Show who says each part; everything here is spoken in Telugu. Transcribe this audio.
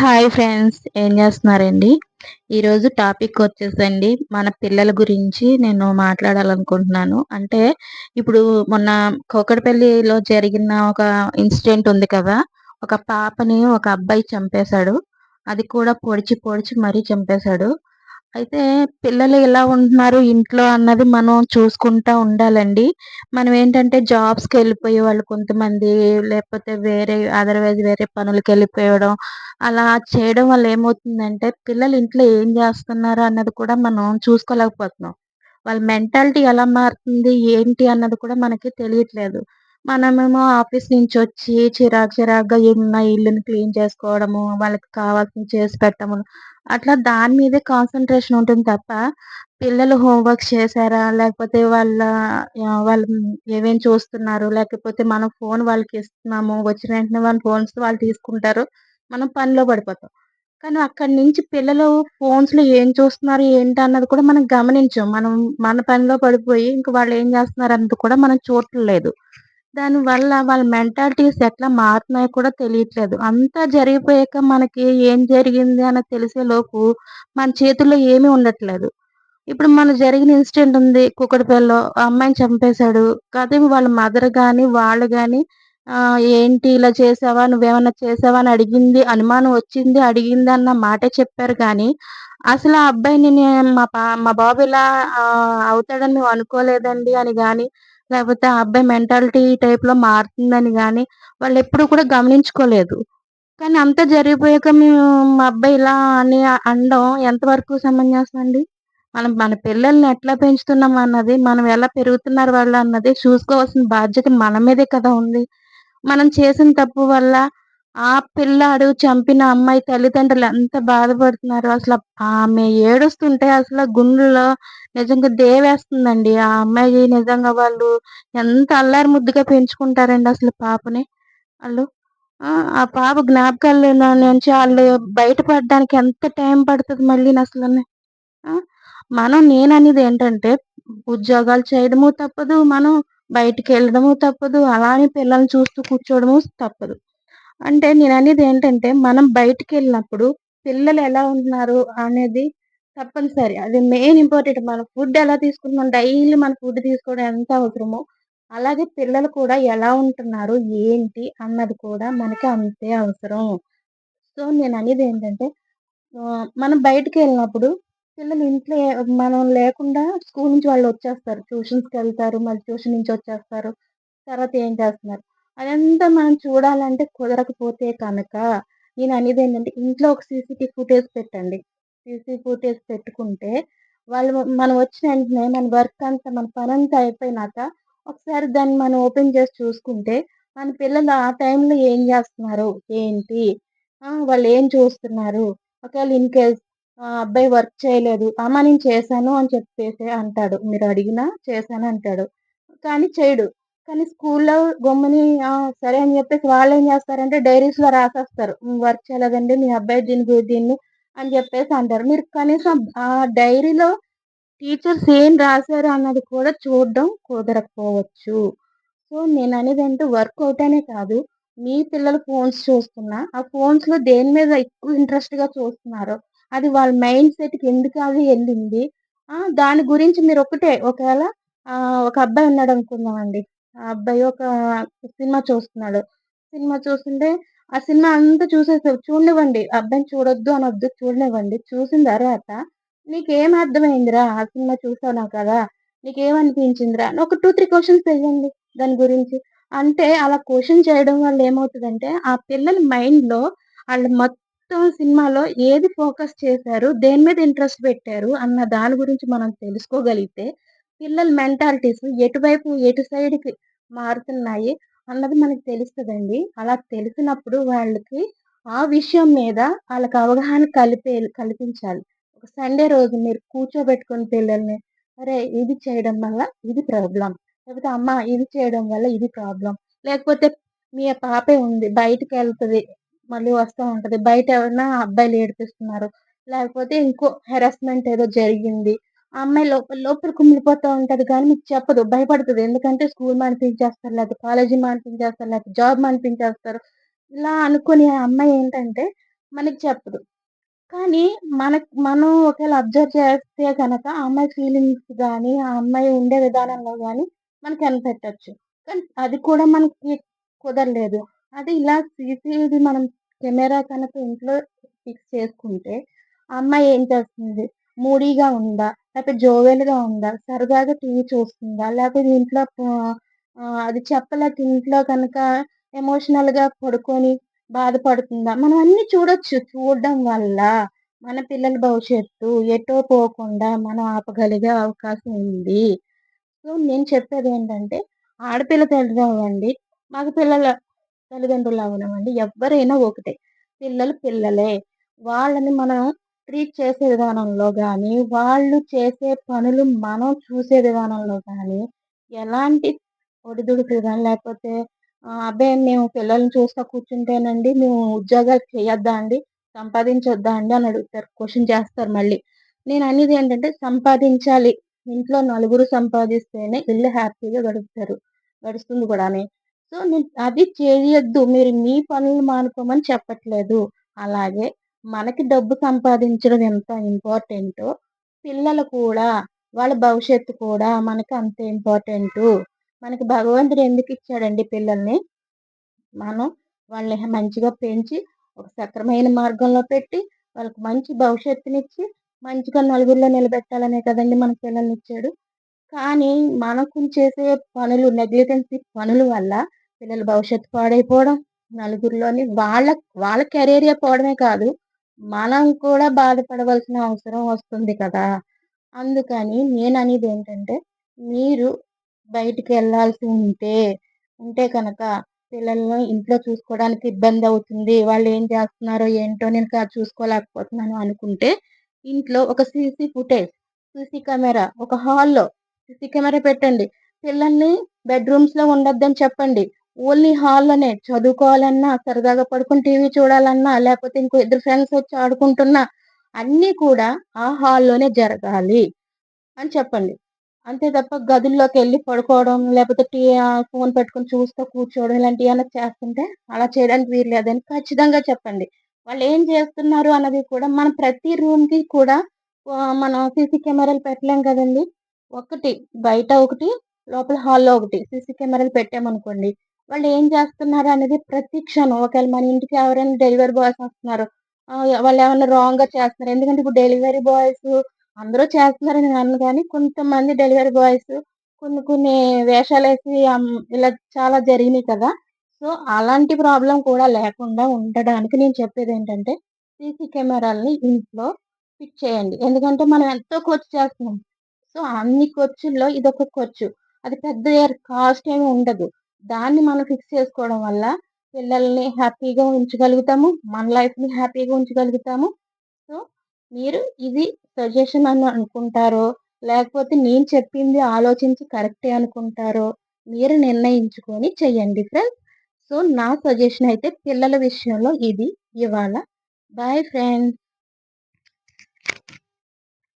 Speaker 1: హాయ్ ఫ్రెండ్స్ ఏం చేస్తున్నారండి? ఈరోజు టాపిక్ వచ్చేసండి మన పిల్లల గురించి నేను మాట్లాడాలనుకుంటున్నాను. అంటే ఇప్పుడు మొన్న కోకటపల్లిలో జరిగిన ఒక ఇన్సిడెంట్ ఉంది కదా ఒక పాపని ఒక అబ్బాయి చంపేశాడు. అది కూడా పొడిచి పొడిచి మరీ చంపేశాడు. అయితే పిల్లలు ఎలా ఉంటున్నారు ఇంట్లో అన్నది మనం చూసుకుంటా ఉండాలండి. మనం ఏంటంటే జాబ్స్కి వెళ్ళిపోయే వాళ్ళు కొంతమంది లేకపోతే వేరే అదర్వైజ్ వేరే పనులకి వెళ్ళిపోయడం అలా చేయడం వల్ల ఏమవుతుందంటే పిల్లలు ఇంట్లో ఏం చేస్తున్నారు అన్నది కూడా మనం చూసుకోలేకపోతున్నాం. వాళ్ళ మెంటాలిటీ ఎలా మారుతుంది ఏంటి అన్నది కూడా మనకి తెలియట్లేదు. మనమేమో ఆఫీస్ నుంచి వచ్చి చిరాకు చిరాకుగా ఉన్న ఇల్లుని క్లీన్ చేసుకోవడము వాళ్ళకి కావాల్సింది చేసి పెట్టడము. అట్లా దాని మీదే కాన్సన్ట్రేషన్ ఉంటుంది తప్ప పిల్లలు హోంవర్క్ చేశారా? లేకపోతే వాళ్ళ వాళ్ళు ఏమేం చూస్తున్నారు? లేకపోతే మనం ఫోన్ వాళ్ళకి ఇస్తున్నాము వచ్చిన వెంటనే వాళ్ళ ఫోన్స్ వాళ్ళు తీసుకుంటారు మనం పనిలో పడిపోతాం. కానీ అక్కడి నుంచి పిల్లలు ఫోన్స్లో ఏం చూస్తున్నారు ఏంటి అన్నది కూడా మనం గమనించాం. మనం మన పనిలో పడిపోయి ఇంకా వాళ్ళు ఏం చేస్తున్నారు అన్నది కూడా మనం చూడట్లేదు. దానివల్ల వాళ్ళ మెంటాలిటీస్ ఎట్లా మారుతున్నాయో కూడా తెలియట్లేదు. అంతా జరిగిపోయాక మనకి ఏం జరిగింది అని తెలిసే లోపు మన చేతుల్లో ఏమీ ఉండట్లేదు. ఇప్పుడు మన జరిగిన ఇన్సిడెంట్ ఉంది కుక్కడపల్లిలో ఆ అమ్మాయిని చంపేశాడు. కాకపోతే వాళ్ళ మదర్ కానీ వాళ్ళు కానీ ఏంటి ఇలా చేసావా నువ్వేమన్నా చేసావా అని అడిగింది అనుమానం వచ్చింది అడిగింది అన్న మాటే చెప్పారు కానీ అసలు ఆ అబ్బాయిని మా పా మా బాబు ఇలా అవుతాడని మేము అనుకోలేదండి అని కానీ లేకపోతే ఆ అబ్బాయి మెంటాలిటీ టైప్లో మారుతుందని కానీ వాళ్ళు ఎప్పుడు కూడా గమనించుకోలేదు. కానీ అంతా జరిగిపోయాక మేము మా అబ్బాయి ఇలా అని అనడం ఎంతవరకు సమంజసం అండి? మనం మన పిల్లల్ని ఎట్లా పెంచుతున్నాం అన్నది మనం ఎలా పెరుగుతున్నారు వాళ్ళు అన్నది చూసుకోవాల్సిన బాధ్యత మన మీదే కదా ఉంది. మనం చేసిన తప్పు వల్ల ఆ పిల్లాడు చంపిన అమ్మాయి తల్లిదండ్రులు ఎంత బాధపడుతున్నారు? అసలు ఆమె ఏడుస్తుంటే అసలు గుండెలో నిజంగా దేవేస్తుందండి. ఆ అమ్మాయి నిజంగా వాళ్ళు ఎంత అల్లారి ముద్దుగా పెంచుకుంటారండి అసలు పాపని. వాళ్ళు ఆ పాప జ్ఞాపకాల నుంచి వాళ్ళు బయటపడడానికి ఎంత టైం పడుతుంది మళ్ళీ అసలు? మనం నేను అనేది ఏంటంటే ఉద్యోగాలు చేయడము తప్పదు మనం బయటికి వెళ్ళడము తప్పదు అలా అని పిల్లల్ని చూస్తూ కూర్చోవడము తప్పదు. అంటే నేను అనేది ఏంటంటే మనం బయటికి వెళ్ళినప్పుడు పిల్లలు ఎలా ఉంటున్నారు అనేది తప్పనిసరి. అది మెయిన్ ఇంపార్టెంట్. మనం ఫుడ్ ఎలా తీసుకుంటున్నాం? డైలీ మన ఫుడ్ తీసుకోవడం ఎంత అవసరమో అలాగే పిల్లలు కూడా ఎలా ఉంటున్నారు? ఏంటి? అన్నది కూడా మనకి అంతే అవసరం. సో నేను అనేది ఏంటంటే మనం బయటికి వెళ్ళినప్పుడు పిల్లలు ఇంట్లో మనం లేకుండా స్కూల్ నుంచి వాళ్ళు వచ్చేస్తారు. ట్యూషన్స్కి వెళ్తారు మళ్ళీ ట్యూషన్ నుంచి వచ్చేస్తారు. తర్వాత ఏం చేస్తున్నారు? అదంతా మనం చూడాలంటే కుదరకపోతే కనుక నేను అనేది ఏంటంటే ఇంట్లో ఒక సీసీటీవీ ఫుటేజ్ పెట్టండి. సీసీ ఫుటేజ్ పెట్టుకుంటే వాళ్ళు మనం వచ్చిన వెంటనే మన వర్క్ అంతా మన పని అంతా అయిపోయినాక ఒకసారి దాన్ని మనం ఓపెన్ చేసి చూసుకుంటే మన పిల్లలు ఆ టైంలో ఏం చేస్తున్నారు? ఏంటి? వాళ్ళు ఏం చూస్తున్నారు? ఒకవేళ ఇన్ కేస్ అబ్బాయి వర్క్ చేయలేదు అమ్మ నేను చేశాను అని చెప్పేసి అంటాడు. మీరు అడిగినా చేశాను అంటాడు. కానీ చేయడు. కానీ స్కూల్లో గమ్ముని సరే అని చెప్పేసి వాళ్ళు ఏం చేస్తారంటే డైరీస్లో రాసేస్తారు. వర్క్ చేయలేదండి మీ అబ్బాయి దీని దీన్ని అని చెప్పేసి అంటారు. మీరు కనీసం ఆ డైరీలో టీచర్స్ ఏం రాశారు అన్నది కూడా చూడడం కుదరకపోవచ్చు. సో నేను అనేది అంటే వర్కౌట్ అనే కాదు. మీ పిల్లలు ఫోన్స్ చూస్తున్నా. ఆ ఫోన్స్లో దేని మీద ఎక్కువ ఇంట్రెస్ట్గా చూస్తున్నారో అది వాళ్ళ మైండ్ సెట్కి ఎందుకు అది వెళ్ళింది? దాని గురించి మీరు ఒకటే ఒకవేళ ఒక అబ్బాయి ఉన్నాడు అనుకుందామండి. ఆ అబ్బాయి ఒక సినిమా చూస్తున్నాడు. సినిమా చూస్తుంటే ఆ సినిమా అంతా చూసేసావు. చూడనివ్వండి. అబ్బాయిని చూడొద్దు అనొద్దు చూడనివ్వండి. చూసిన తర్వాత నీకేం అర్థమైందిరా? ఆ సినిమా చూసావు కదా? నీకేమనిపించిందిరా? అని ఒక టూ త్రీ క్వశ్చన్స్ వేయండి దాని గురించి. అంటే అలా క్వశ్చన్ చేయడం వల్ల ఏమవుతుందంటే ఆ పిల్లల మైండ్లో వాళ్ళు మొత్తం సినిమాలో ఏది ఫోకస్ చేశారు దేని మీద ఇంట్రెస్ట్ పెట్టారు అన్న దాని గురించి మనం తెలుసుకోగలిగితే పిల్లల మెంటాలిటీస్ ఎటువైపు ఎటు సైడ్కి మారుతున్నాయి అన్నది మనకు తెలుస్తుందండి. అలా తెలిసినప్పుడు వాళ్ళకి ఆ విషయం మీద వాళ్ళకి అవగాహన కలిపే కల్పించాలి. ఒక సండే రోజు మీరు కూర్చోబెట్టుకుని పిల్లల్ని అరే ఇది చేయడం వల్ల ఇది ప్రాబ్లం లేకపోతే అమ్మ ఇది చేయడం వల్ల ఇది ప్రాబ్లం లేకపోతే మీ పాపే ఉంది బయటికి వెళ్తుంది మళ్ళీ వస్తూ ఉంటుంది బయట ఎవరైనా అబ్బాయిలు ఏడిపిస్తున్నారు. లేకపోతే ఇంకో హెరాస్మెంట్ ఏదో జరిగింది ఆ అమ్మాయి లోపల లోపల కుమిలిపోతూ ఉంటుంది కానీ మీకు చెప్పదు భయపడుతుంది ఎందుకంటే స్కూల్ మానిపించేస్తారు లేకపోతే కాలేజీ మానిపించేస్తారు లేకపోతే జాబ్ మానిపించేస్తారు ఇలా అనుకుని ఆ అమ్మాయి ఏంటంటే మనకి చెప్పదు. కానీ మనకు మనం ఒకవేళ అబ్జర్వ్ చేస్తే కనుక ఆ అమ్మాయి ఫీలింగ్స్ కానీ ఆ అమ్మాయి ఉండే విధానంలో కానీ మనకి కనిపెట్టచ్చు కానీ అది కూడా మనకి కుదరలేదు. అది ఇలా సీసీది మనం కెమెరా కనుక ఇంట్లో ఫిక్స్ చేసుకుంటే, ఆ అమ్మాయి ఏం చేస్తుంది? మూడీగా ఉందా? లేకపోతే జోవెల్గా ఉందా? సరదాగా టీవీ చూస్తుందా? లేకపోతే ఇంట్లో అది చెప్పలేక ఇంట్లో కనుక ఎమోషనల్‌గా పడుకొని బాధపడుతుందా? మనం అన్నీ చూడొచ్చు. చూడడం వల్ల మన పిల్లల భవిష్యత్తు ఎటో పోకుండా మనం ఆపగలిగే అవకాశం ఉంది. సో, నేను చెప్పేది ఏంటంటే ఆడపిల్ల తల్లిదండ్రులు అవ్వండి, మగ పిల్లల తల్లిదండ్రులు అవ్వనివ్వండి ఎవ్వరైనా ఒకటే. పిల్లలు పిల్లలే. వాళ్ళని మనం ట్రీట్ చేసే విధానంలో కానీ వాళ్ళు చేసే పనులు మనం చూసే విధానంలో కానీ, ఎలాంటి ఒడిదుడుకులు గానీ లేకపోతే అబ్బే! మేము పిల్లల్ని చూస్తా కూర్చుంటేనండి మేము ఉద్యోగాలు చేయొద్దా అండి? సంపాదించొద్దా అండి? అని అడుగుతారు. క్వశ్చన్ చేస్తారు మళ్ళీ. నేను అనేది ఏంటంటే సంపాదించాలి. ఇంట్లో నలుగురు సంపాదిస్తేనే ఇల్లు హ్యాపీగా గడుపుతారు. గడుస్తుంది కూడానే సో, నేను అది చేయొద్దు. మీరు మీ పనులు మానుకోమని చెప్పట్లేదు. అలాగే మనకి డబ్బు సంపాదించడం ఎంత ఇంపార్టెంటో, పిల్లలు కూడా వాళ్ళ భవిష్యత్తు కూడా మనకి అంతే ఇంపార్టెంటు. మనకి భగవంతుడు ఎందుకిచ్చాడండి పిల్లల్ని? మనం వాళ్ళని మంచిగా పెంచి, ఒక సక్రమైన మార్గంలో పెట్టి, వాళ్ళకి మంచి భవిష్యత్తునిచ్చి, మంచిగా నలుగురిలో నిలబెట్టాలనే కదండీ పిల్లల్ని ఇచ్చాడు కానీ మనకు చేసే పనులు నెగ్లిజెన్సీ పనుల వల్ల పిల్లల భవిష్యత్తు పాడైపోవడం, నలుగురిలోని వాళ్ళ వాళ్ళ కెరీరే పోవడమే కాదు, మనం కూడా బాధపడవలసిన అవసరం వస్తుంది కదా! అందుకని నేను అనేది ఏంటంటే మీరు బయటికి వెళ్ళాల్సి ఉంటే, ఉంటే కనుక పిల్లల్ని ఇంట్లో చూసుకోవడానికి ఇబ్బంది అవుతుంది వాళ్ళు ఏం చేస్తున్నారో ఏంటో నేను చూసుకోలేకపోతున్నాను అనుకుంటే, ఇంట్లో ఒక సీసీ ఫుటేజ్, సీసీ కెమెరా ఒక హాల్‌లో సీసీ కెమెరా పెట్టండి. పిల్లల్ని బెడ్‌రూమ్స్‌లో ఉండొద్దని చెప్పండి. ఓన్లీ హాల్‌లోనే చదువుకోవాలన్నా, సరదాగా పడుకుని టీవీ చూడాలన్నా, లేకపోతే ఇంకో ఇద్దరు ఫ్రెండ్స్ వచ్చి ఆడుకుంటున్నా, అన్నీ కూడా ఆ హాల్‌లోనే జరగాలి అని చెప్పండి. అంతే తప్ప గదుల్లోకి వెళ్ళి పడుకోవడం, లేకపోతే టీ ఫోన్ పెట్టుకుని పెట్టుకొని చూస్తూ కూర్చోవడం ఇలాంటివి ఇలాంటియేమన్నా చేస్తుంటే, అలా చేయడానికి వీలు లేదని ఖచ్చితంగా చెప్పండి. వాళ్ళు ఏం చేస్తున్నారు అన్నది కూడా మనం ప్రతి రూమ్‌కి కూడా మనం సీసీ కెమెరాలు పెట్టలేం కదండీ! ఒకటి బయట ఒకటి, లోపల హాల్‌లో ఒకటి సీసీ కెమెరాలు పెట్టామనుకోండి, వాళ్ళు ఏం చేస్తున్నారు అనేది ప్రతి క్షణం ఒకవేళ మన ఇంటికి ఎవరైనా డెలివరీ బాయ్స్ వస్తున్నారు. వాళ్ళు ఏమైనా రాంగ్‌గా చేస్తున్నారు. ఎందుకంటే ఇప్పుడు డెలివరీ బాయ్స్ అందరూ చేస్తున్నారని నేననను కానీ కొంతమంది డెలివరీ బాయ్స్ కొన్ని కొన్ని వేషాలేసి వేసి ఇలా చాలా జరిగినాయి కదా! సో, అలాంటి ప్రాబ్లం కూడా లేకుండా ఉండడానికి నేను చెప్పేది ఏంటంటే సీసీ కెమెరాలని ఇంట్లో ఫిట్ చేయండి. ఎందుకంటే మనం ఎంతో ఖర్చు చేస్తున్నాం. సో, అన్ని ఖర్చుల్లో ఇదొక ఖర్చు. అది పెద్ద కాస్ట్ ఏమి ఉండదు. దాన్ని మనం ఫిక్స్ చేసుకోవడం వల్ల పిల్లల్ని హ్యాపీగా ఉంచగలుగుతాము. మన లైఫ్‌ని హ్యాపీగా ఉంచగలుగుతాము. సో, మీరు ఇది సజెషన్ అని అనుకుంటారో, లేకపోతే నేను చెప్పింది ఆలోచించి కరెక్టే అనుకుంటారో, మీరు నిర్ణయించుకొని చెయ్యండి ఫ్రెండ్స్. సో, నా సజెషన్ అయితే పిల్లల విషయంలో ఇది ఇవాళ. Bye friends.